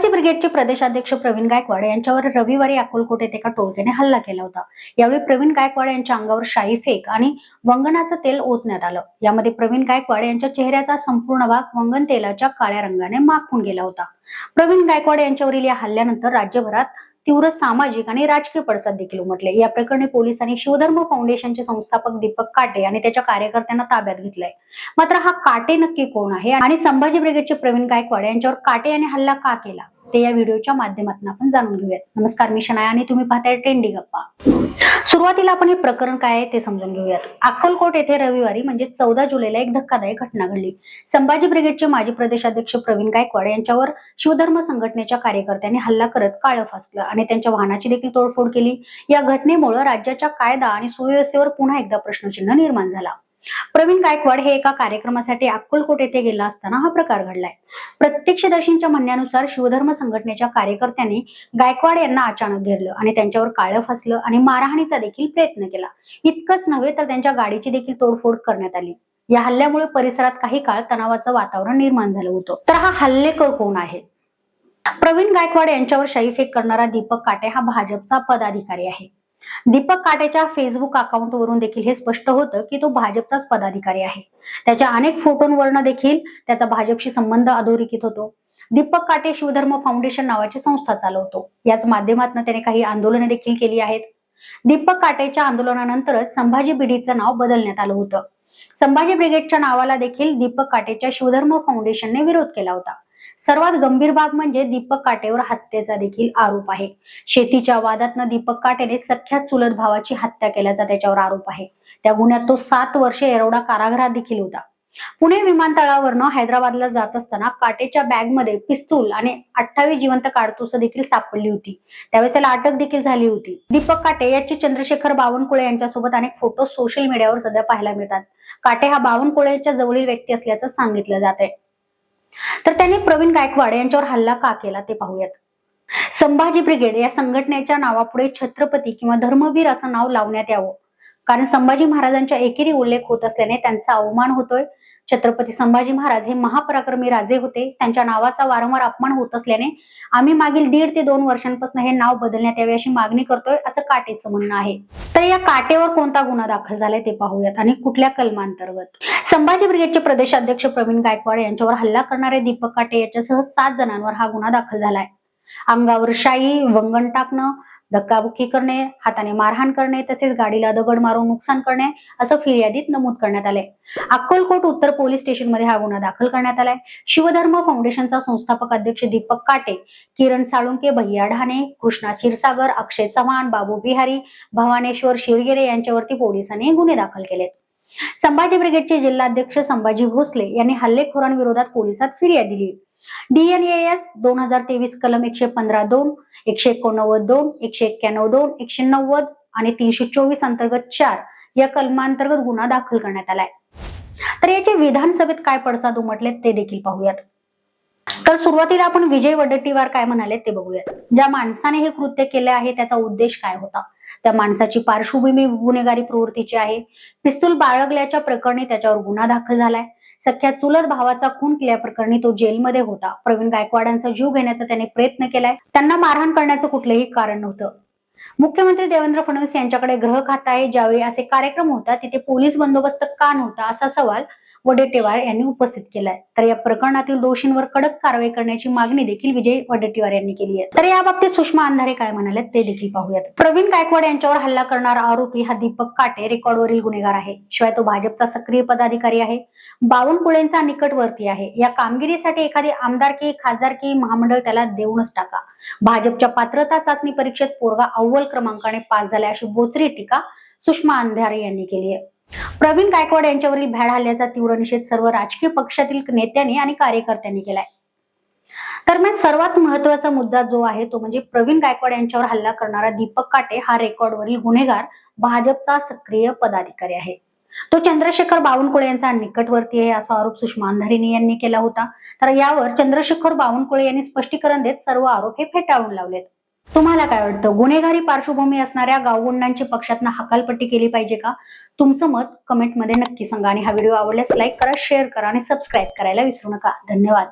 शिवाजी ब्रिगेडचे प्रदेशाध्यक्ष प्रवीण गायकवाड यांच्यावर रविवारी अकोलकोट येथे एका टोळक्याने हल्ला केला होता. यावेळी प्रवीण गायकवाड यांच्या अंगावर शाही फेक आणि वंगणाचं तेल ओतण्यात आलं. यामध्ये प्रवीण गायकवाड यांच्या चेहऱ्याचा संपूर्ण भाग वंगण तेलाच्या काळ्या रंगाने माखून गेला होता. प्रवीण गायकवाड यांच्यावरील या हल्ल्यानंतर राज्यभरात तीव्र सामाजिक आणि राजकीय पडसाद देखील उमटले. या प्रकरणी पोलिसांनी शिवधर्म फाउंडेशनचे संस्थापक दीपक काटे आणि त्याच्या कार्यकर्त्यांना ताब्यात घेतलंय. मात्र हा काटे नक्की कोण आहे? आणि संभाजी ब्रिगेडचे प्रवीण गायकवाड यांच्यावर काटे यांनी हल्ला का केला? ते या व्हिडिओच्या माध्यमातून आपण जाणून घेऊयात. नमस्कार मी शनाया आणि तुम्ही पाहताय ट्रेंडी गप्पा. सुरुवातीला आपण हे प्रकरण काय आहे ते समजून घेऊयात. अक्कलकोट येथे रविवारी म्हणजे चौदा जुलैला एक धक्कादायक घटना घडली. संभाजी ब्रिगेडचे माजी प्रदेशाध्यक्ष प्रवीण गायकवाड यांच्यावर शिवधर्म संघटनेच्या कार्यकर्त्यांनी हल्ला करत काळं फासलं आणि त्यांच्या वाहनाची देखील तोडफोड केली. या घटनेमुळे राज्याच्या कायदा आणि सुव्यवस्थेवर पुन्हा एकदा प्रश्नचिन्ह निर्माण झाला. प्रवीण गायकवाड हे एका कार्यक्रमासाठी अक्कलकोट येथे गेला असताना हा प्रकार घडलाय. प्रत्यक्षदर्शींच्या म्हणण्यानुसार शिवधर्म संघटनेच्या कार्यकर्त्यांनी गायकवाड यांना अचानक घेरलं आणि त्यांच्यावर काळं फासलं आणि मारहाणीचा देखील प्रयत्न केला. इतकंच नव्हे तर त्यांच्या गाडीची देखील तोडफोड करण्यात आली. या हल्ल्यामुळे परिसरात काही काळ तणावाचं वातावरण निर्माण झालं होतं. तर हा हल्लेखोर कोण आहे? प्रवीण गायकवाड यांच्यावर शाईफेक करणारा दीपक काटे हा भाजपचा पदाधिकारी आहे. दीपक काटेच्या फेसबुक अकाउंटवरून देखील हे स्पष्ट होतं की तो भाजपचाच पदाधिकारी आहे. त्याच्या अनेक फोटोंवरनं देखील त्याचा भाजपशी संबंध अधोरेखित होतो. दीपक काटे शिवधर्म फाउंडेशन नावाची संस्था चालवतो. याच माध्यमातून त्याने काही आंदोलने देखील केली आहेत. दीपक काटेच्या आंदोलनानंतरच संभाजी बिडीचं नाव बदलण्यात आलं होतं. संभाजी ब्रिगेडच्या नावाला देखील दीपक काटेच्या शिवधर्म फाउंडेशनने विरोध केला होता. सर्वात गंभीर बाब म्हणजे दीपक काटेवर हत्येचा देखील आरोप आहे. शेतीच्या वादातनं दीपक काटेने सख्या चुलत भावाची हत्या केल्याचा त्याच्यावर आरोप आहे. त्या गुन्ह्यात तो सात वर्षे एरवडा कारागृहात देखील होता. पुणे विमानतळावरनं हैदराबादला जात असताना काटेच्या बॅगमध्ये पिस्तूल आणि अठ्ठावीस जिवंत काडतुस देखील सापडली होती. त्यावेळेस त्याला अटक देखील झाली होती. दीपक काटे याचे चंद्रशेखर बावनकुळे यांच्यासोबत अनेक फोटो सोशल मीडियावर सध्या पाहायला मिळतात. काटे हा बावनकुळेच्या जवळील व्यक्ती असल्याचं सांगितलं जात आहे तर त्यांनी प्रवीण गायकवाड यांच्यावर हल्ला का केला ते पाहूयात. संभाजी ब्रिगेड या संघटनेच्या नावापुढे छत्रपती किंवा धर्मवीर असं नाव लावण्यात यावं. कारण संभाजी महाराजांच्या एकेरी उल्लेख होत असल्याने त्यांचा अवमान होतोय. छत्रपती संभाजी महाराज हे महापराक्रमी राजे होते. त्यांच्या नावाचा वारंवार अपमान होत असल्याने आम्ही मागील दीड ते दोन वर्षांपासून हे नाव बदलण्यात यावे अशी मागणी करतोय असं काटेचं म्हणणं आहे. तर या काटेवर कोणता गुन्हा दाखल झालाय ते पाहूयात आणि कुठल्या कलमांतर्गत? संभाजी ब्रिगेडचे प्रदेशाध्यक्ष प्रवीण गायकवाड यांच्यावर हल्ला करणारे दीपक काटे याच्यासह सात जणांवर हा गुन्हा दाखल झालाय. अंगावर शाई वंगण टाकणं धक्काबुक्की करणे हाताने मारहाण करणे तसेच गाडीला दगड मारून नुकसान करणे असं फिर्यादीत नमूद करण्यात आले अक्कलकोट उत्तर पोलीस स्टेशनमध्ये हा गुन्हा दाखल करण्यात आलाय. शिवधर्म फाउंडेशनचा संस्थापक अध्यक्ष दीपक काटे किरण साळुंके भैया ढाणे कृष्णा क्षीरसागर अक्षय चव्हाण बाबू बिहारी भवानेश्वर शिरगिरे यांच्यावरती पोलिसांनी गुन्हे दाखल केलेत. संभाजी ब्रिगेडचे जिल्हाध्यक्ष संभाजी भोसले यांनी हल्लेखोरांविरोधात पोलिसात फिर्याद दिली. डीएनएस दोन हजार तेवीस कलम एकशे पंधरा दोन एकशे एकोणनव्वद दोन एकशे एक्क्याण्णव दोन एकशे नव्वद आणि तीनशे चोवीस अंतर्गत चार या कलमांतर्गत गुन्हा दाखल करण्यात आलाय. तर याचे विधानसभेत काय पडसाद उमटले ते देखील पाहूयात. तर सुरुवातीला आपण विजय वडट्टीवार काय म्हणाले ते बघूयात. ज्या माणसाने हे कृत्य केले आहे त्याचा उद्देश काय होता? त्या माणसाची पार्श्वभूमी गुन्हेगारी प्रवृत्तीची आहे. पिस्तूल बाळगल्याच्या प्रकरणी त्याच्यावर गुन्हा दाखल झालाय. सख्या चुलत भावाचा खून केल्याप्रकरणी तो जेलमध्ये होता. प्रवीण गायकवाडांचा जीव घेण्याचा त्याने प्रयत्न केलाय. त्यांना मारहाण करण्याचं कुठलंही कारण नव्हतं. मुख्यमंत्री देवेंद्र फडणवीस यांच्याकडे ग्रह खाता आहे. ज्यावेळी असे कार्यक्रम होता तिथे पोलीस बंदोबस्त का नव्हता असा सवाल वडेट्टीवार यांनी उपस्थित केलाय. तर या प्रकरणातील दोषींवर कडक कारवाई करण्याची मागणी देखील विजय वडेट्टीवार यांनी केली आहे. तर या बाबतीत सुषमा अंधारे काय म्हणाले ते देखील पाहूयात. प्रवीण गायकवाड यांच्यावर हल्ला करणारा आरोपी हा दीपक काटे रेकॉर्डवरील गुन्हेगार आहे. शिवाय तो भाजपचा सक्रिय पदाधिकारी आहे. बावनकुळेंचा निकटवर्ती आहे. या कामगिरीसाठी एखादी आमदारकी खासदारकी महामंडळ त्याला देऊनच टाका. भाजपच्या पात्रता चाचणी परीक्षेत पोरगा अव्वल क्रमांकाने पास झाला अशी बोचरी टीका सुषमा अंधारे यांनी केली आहे. प्रवीण गायकवाड यांच्यावरील भ्याड हल्ल्याचा तीव्र निषेध सर्व राजकीय पक्षातील नेत्यांनी आणि कार्यकर्त्यांनी केलाय. दरम्यान सर्वात महत्त्वाचा मुद्दा जो आहे तो म्हणजे प्रवीण गायकवाड यांच्यावर हल्ला करणारा दीपक काटे हा रेकॉर्डवरील गुन्हेगार भाजपचा सक्रिय पदाधिकारी आहे. तो चंद्रशेखर बावनकुळे यांचा निकटवर्ती आहे असा आरोप सुषमा अंधारीने यांनी केला होता. तर यावर चंद्रशेखर बावनकुळे यांनी स्पष्टीकरण देत सर्व आरोप हे फेटाळून लावलेत. तुम्हाला काय वाटतं? गुन्हेगारी पार्श्वभूमी असणाऱ्या गावगुंडांची पक्षातनं हकालपट्टी केली पाहिजे का? तुमचं मत कमेंटमध्ये नक्की सांगा आणि हा व्हिडिओ आवडल्यास लाईक करा शेअर करा आणि सबस्क्राईब करायला विसरू नका. धन्यवाद.